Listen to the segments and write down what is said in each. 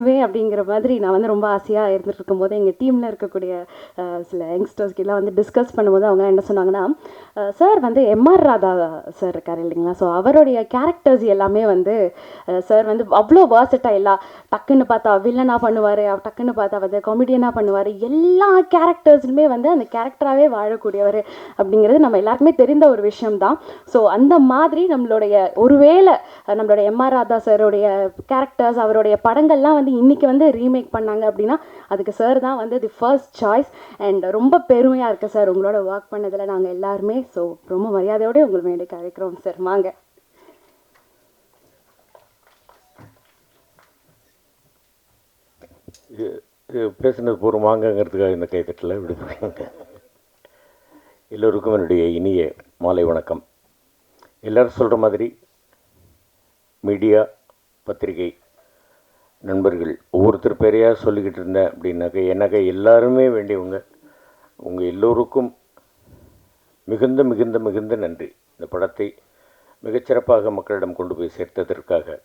வே அப்படிங்கிற மாதிரி நான் வந்து ரொம்ப ஆசையாக இருந்துட்டு இருக்கும்போது எங்கள் டீமில் இருக்கக்கூடிய சில யங்ஸ்டர்ஸ்க்கெல்லாம் வந்து டிஸ்கஸ் பண்ணும்போது அவங்க என்ன சொன்னாங்கன்னா சார் வந்து எம்ஆர் ராதா சார் இருக்கார் இல்லைங்களா? ஸோ அவருடைய கேரக்டர்ஸ் எல்லாமே வந்து சார் வந்து அவ்வளோ வார்சட்டாயிலாக டக்குன்னு பார்த்தா வில்லனாக பண்ணுவார் டக்குன்னு பார்த்தா வந்து காமெடியனாக பண்ணுவார். எல்லா கேரக்டர்ஸுமே வந்து அந்த கேரக்டராகவே வாழக்கூடியவர் அப்படிங்கிறது நம்ம எல்லாருக்குமே தெரிந்த ஒரு விஷயம்தான். ஸோ அந்த மாதிரி நம்மளுடைய ஒருவேளை நம்மளோட எம்ஆர் ராதா சாருடைய கேரக்டர்ஸ் அவருடைய படங்கள்லாம் வந்து இன்னைக்கு வந்து ரீமேக் பண்ணாங்க அப்படின்னா அதுக்கு சார் தான் வந்து தி ஃபர்ஸ்ட் சாய்ஸ் அண்ட் ரொம்ப பெருமையாக இருக்குது சார் உங்களோட ஒர்க் பண்ணதில் நாங்கள் எல்லாருமே. ஸோ ரொம்ப மரியாதையோட உங்களை மேலே அழைக்கிறோம் சார் வாங்க. பேசினது இது இந்த கைத்தட்டில் இப்படி எல்லோருக்கும் என்னுடைய இனிய மாலை வணக்கம். எல்லோரும் சொல்கிற மாதிரி மீடியா பத்திரிகை நண்பர்கள் ஒவ்வொருத்தர் பேரையாக சொல்லிக்கிட்டு இருந்தேன் அப்படின்னாக்க எனக்கு எல்லாருமே வேண்டியவங்க. உங்கள் எல்லோருக்கும் மிகுந்த மிகுந்த மிகுந்த நன்றி. இந்த படத்தை மிகச்சிறப்பாக மக்களிடம் கொண்டு போய் சேர்த்ததற்காக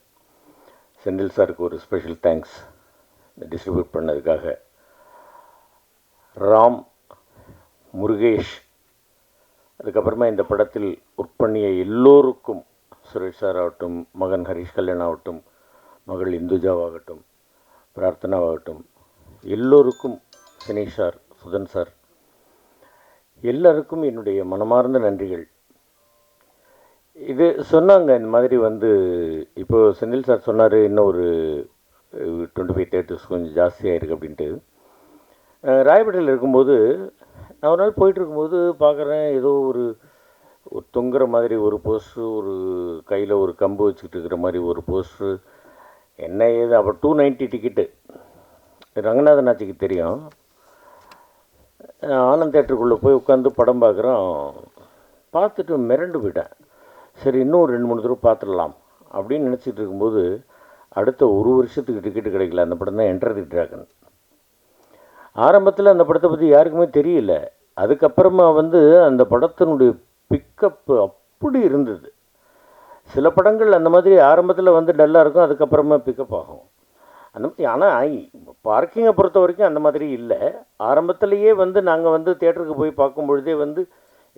செந்தில் சாருக்கு ஒரு ஸ்பெஷல் தேங்க்ஸ் டிஸ்ட்ரிபியூட் பண்ணதுக்காக ராம் முருகேஷ் அதுக்கப்புறமா இந்த படத்தில் ஒர்க் பண்ணிய எல்லோருக்கும் சுரேஷ் சார் ஆகட்டும் மகன் ஹரிஷ் கல்யாண் ஆகட்டும் மகள் இந்துஜாவாகட்டும் பிரார்த்தனாவாகட்டும் எல்லோருக்கும் சினேஷ் சார் சுதன் சார் எல்லாருக்கும் என்னுடைய மனமார்ந்த நன்றிகள். இது சொன்னாங்க இந்த மாதிரி வந்து இப்போது செந்தில் சார் சொன்னார் இன்னும் ஒரு டுவெண்ட்டி ஃபைவ் தேர்ட்டிஸ் கொஞ்சம் ஜாஸ்தியாக இருக்குது அப்படின்ட்டு. ராயப்பேட்டையில் இருக்கும்போது நான் ஒரு நாள் போயிட்டு இருக்கும்போது பார்க்குறேன் ஏதோ ஒரு ஒரு தொங்குற மாதிரி ஒரு போஸ்ட்ரு ஒரு கையில் ஒரு கம்பு வச்சுக்கிட்டு இருக்கிற மாதிரி ஒரு போஸ்ட்ரு என்ன ஏது? அப்போ டூ நைன்ட்டி டிக்கெட்டு ரங்கநாதன் ஆச்சிக்கு தெரியும். ஆனந்த் தேட்டருக்குள்ளே போய் உட்காந்து படம் பார்க்குறோம். பார்த்துட்டு மிரண்டு போயிட்டேன். சரி இன்னும் ரெண்டு மூணு தடவை பார்த்துடலாம் அப்படின்னு நினச்சிட்டு இருக்கும்போது அடுத்த ஒரு வருஷத்துக்கு டிக்கெட்டு கிடைக்கல. அந்த படம் தான் என்டர் தி ட்ராகன் ஆரம்பத்தில் அந்த படத்தை பற்றி யாருக்குமே தெரியல. அதுக்கப்புறமா வந்து அந்த படத்தினுடைய பிக்கப் அப்படி இருந்தது. சில படங்கள் அந்த மாதிரி ஆரம்பத்தில் வந்து டல்லாக இருக்கும் அதுக்கப்புறமா பிக்கப் ஆகும். அந்த மாதிரி ஆனால் பார்க்கிங்கை பொறுத்த வரைக்கும் அந்த மாதிரி இல்லை. ஆரம்பத்திலேயே வந்து நாங்கள் வந்து தேட்டருக்கு போய் பார்க்கும் பொழுதே வந்து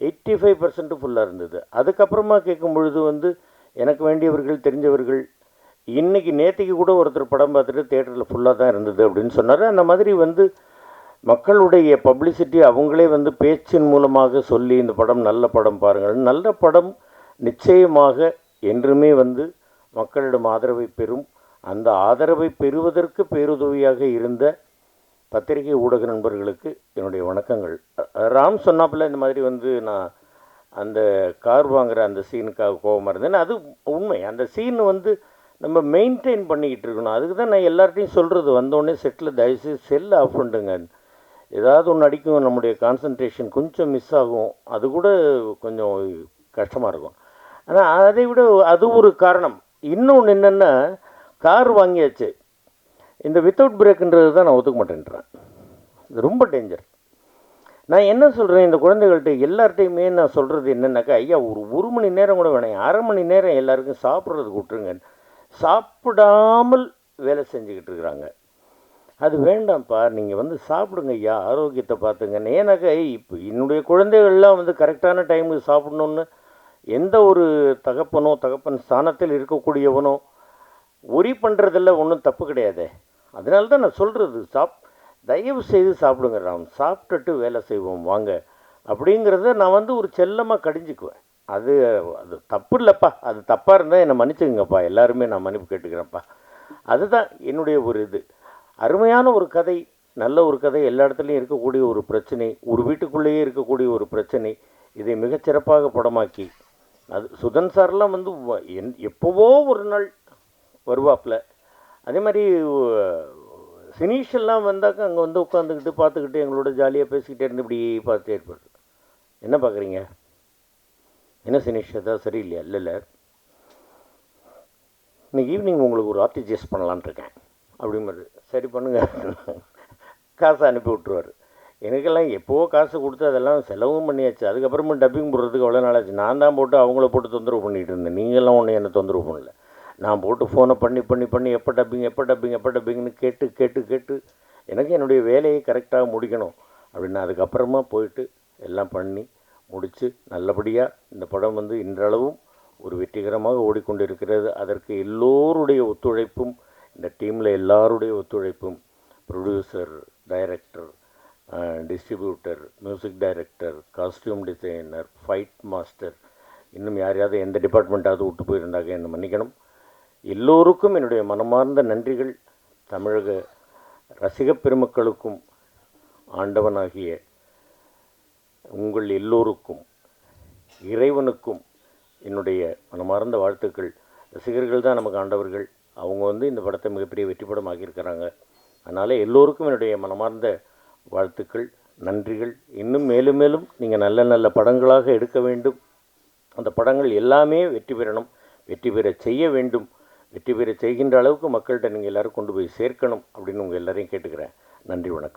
எயிட்டி ஃபைவ் பர்சன்ட் ஃபுல்லாக இருந்தது. அதுக்கப்புறமா கேட்கும் பொழுது வந்து எனக்கு வேண்டியவர்கள் தெரிஞ்சவர்கள் இன்றைக்கி நேற்றுக்கு கூட ஒருத்தர் படம் பார்த்துட்டு தேட்டரில் ஃபுல்லாக தான் இருந்தது அப்படின்னு சொன்னார். அந்த மாதிரி வந்து மக்களுடைய பப்ளிசிட்டி அவங்களே வந்து பேச்சின் மூலமாக சொல்லி இந்த படம் நல்ல படம் பாருங்கள் நல்ல படம் நிச்சயமாக என்றுமே வந்து மக்களிடம் ஆதரவை பெறும். அந்த ஆதரவை பெறுவதற்கு பேருதவியாக இருந்த பத்திரிகை ஊடக நண்பர்களுக்கு என்னுடைய வணக்கங்கள். ராம் சொன்னாப்புல இந்த மாதிரி வந்து நான் அந்த கார் வாங்குகிற அந்த சீனுக்காக கோபமாக இருந்தேன். அது உண்மை. அந்த சீன் வந்து நம்ம மெயின்டைன் பண்ணிக்கிட்டு இருக்கணும். அதுக்கு தான் நான் எல்லார்ட்டையும் சொல்கிறது வந்தோடனே செட்டில் தயவுசெய்து செல் ஆஃப் பண்ணுங்க. ஏதாவது ஒன்று அடிக்கும். நம்முடைய கான்சன்ட்ரேஷன் கொஞ்சம் மிஸ் ஆகும். அது கூட கொஞ்சம் கஷ்டமாக இருக்கும். ஆனால் அதை விட அது ஒரு காரணம். இன்னொன்று என்னென்னா கார் வாங்கியாச்சு. இந்த வித்தவுட் பிரேக்குன்றது தான் நான் ஒத்துக்க மாட்டேன்றேன். இது ரொம்ப டேஞ்சர் நான் என்ன சொல்கிறேன் இந்த குழந்தைகள்கிட்ட எல்லார்ட்டையுமே நான் சொல்கிறது என்னென்னாக்கா ஐயா ஒரு ஒரு மணி நேரம் கூட வேணாம். அரை மணி நேரம் எல்லாருக்கும் சாப்பிட்றதுக்கு விட்டுருங்க சாப்பிடாமல் வேலை செஞ்சுக்கிட்டு இருக்கிறாங்க. அது வேண்டாம்ப்பா. நீங்கள் வந்து சாப்பிடுங்க ஐயா. ஆரோக்கியத்தை பார்த்துங்க. ஏன்னாக்கா இப்போ என்னுடைய குழந்தைகள்லாம் வந்து கரெக்டான டைமுக்கு சாப்பிடணுன்னு எந்த ஒரு தகப்பனோ தகப்பன் ஸ்தானத்தில் இருக்கக்கூடியவனோ ஒரி பண்ணுறதில்ல ஒன்றும் தப்பு கிடையாதே. அதனால தான் நான் சொல்கிறது சாப் தயவு செய்து சாப்பிடுங்க ராம். சாப்பிட்டுட்டு வேலை செய்வோம் வாங்க. அப்படிங்கிறத நான் வந்து ஒரு செல்லமாக கடிஞ்சுக்குவேன். அது அது தப்பு இல்லைப்பா. அது தப்பாக இருந்தால் என்னை மன்னிச்சுக்குங்கப்பா. எல்லாருமே நான் மன்னிப்பு கேட்டுக்கிறேன்ப்பா. அதுதான் என்னுடைய ஒரு இது. அருமையான ஒரு கதை நல்ல ஒரு கதை எல்லா இடத்துலையும் இருக்கக்கூடிய ஒரு பிரச்சனை ஒரு வீட்டுக்குள்ளேயே இருக்கக்கூடிய ஒரு பிரச்சனை இதை மிகச்சிறப்பாக படமாக்கி அது சுதன் சார்லாம் வந்து என் எப்போவோ ஒரு நாள் வருவாப்புல. அதே மாதிரி சினிஷெல்லாம் வந்தாக்க அங்கே வந்து உட்காந்துக்கிட்டு பார்த்துக்கிட்டு எங்களோட ஜாலியாக பேசிக்கிட்டே இருந்து இப்படி பார்த்துட்டே இருப்பார். என்ன பார்க்குறீங்க? என்ன சினீஷ் ஏதாவது சரியில்லையா? இல்லை இல்லை. இன்னைக்கு ஈவினிங் உங்களுக்கு ஒரு ஆர்டிஜிஎஸ் பண்ணலான் இருக்கேன். அப்படிங்கிறது சரி பண்ணுங்க. காசை அனுப்பி விட்ருவார் எனக்கெல்லாம் எப்போவோ காசு கொடுத்து அதெல்லாம் செலவும் பண்ணியாச்சு. அதுக்கப்புறமா டப்பிங் போடுறதுக்கு அவ்வளோ நாளாச்சு. நான் தான் போட்டு அவங்கள போட்டு தொந்தரவு பண்ணிகிட்டு இருந்தேன். நீங்களாம் ஒன்றும் என்னை தொந்தரவு பண்ணல? நான் போட்டு ஃபோனை பண்ணி பண்ணி பண்ணி எப்போ டப்பிங் எப்போ டப்பிங் எப்போ டப்பிங்னு கேட்டு கேட்டு கேட்டு எனக்கு என்னுடைய வேலையை கரெக்டாக முடிக்கணும் அப்படின்னு அதுக்கப்புறமா போயிட்டு எல்லாம் பண்ணி முடித்து நல்லபடியாக இந்த படம் வந்து இன்றளவும் ஒரு வெற்றிகரமாக ஓடிக்கொண்டிருக்கிறது. அதற்கு எல்லோருடைய ஒத்துழைப்பும் இந்த டீமில் எல்லாருடைய ஒத்துழைப்பும் producer director distributor music director costume designer fight master இன்னும் யாரையாவது எந்த டிபார்ட்மெண்ட்டாவது விட்டு போயிருந்தாங்க என்ன மன்னிக்கணும். எல்லோருக்கும் என்னுடைய மனமார்ந்த நன்றிகள். தமிழக ரசிகப் பெருமக்களுக்கும் ஆண்டவனாகிய உங்கள் எல்லோருக்கும் இறைவனுக்கும் என்னுடைய மனமார்ந்த வாழ்த்துக்கள். ரசிகர்கள் தான் நமக்கு ஆண்டவர்கள். அவங்க வந்து இந்த படத்தை மிகப்பெரிய வெற்றி படம் ஆக்கியிருக்கிறாங்க அதனால் எல்லோருக்கும் என்னுடைய மனமார்ந்த வாழ்த்துக்கள் நன்றிகள். இன்னும் மேலும் மேலும் நீங்கள் நல்ல நல்ல படங்களாக எடுக்க வேண்டும். அந்த படங்கள் எல்லாமே வெற்றி பெறணும். வெற்றி பெற செய்ய வேண்டும். வெற்றி பெற செய்கின்ற அளவுக்கு மக்கள்கிட்ட நீங்கள் எல்லோரும் கொண்டு போய் சேர்க்கணும் அப்படின்னு உங்கள் எல்லாரையும் கேட்டுக்கிறேன். நன்றி வணக்கம்.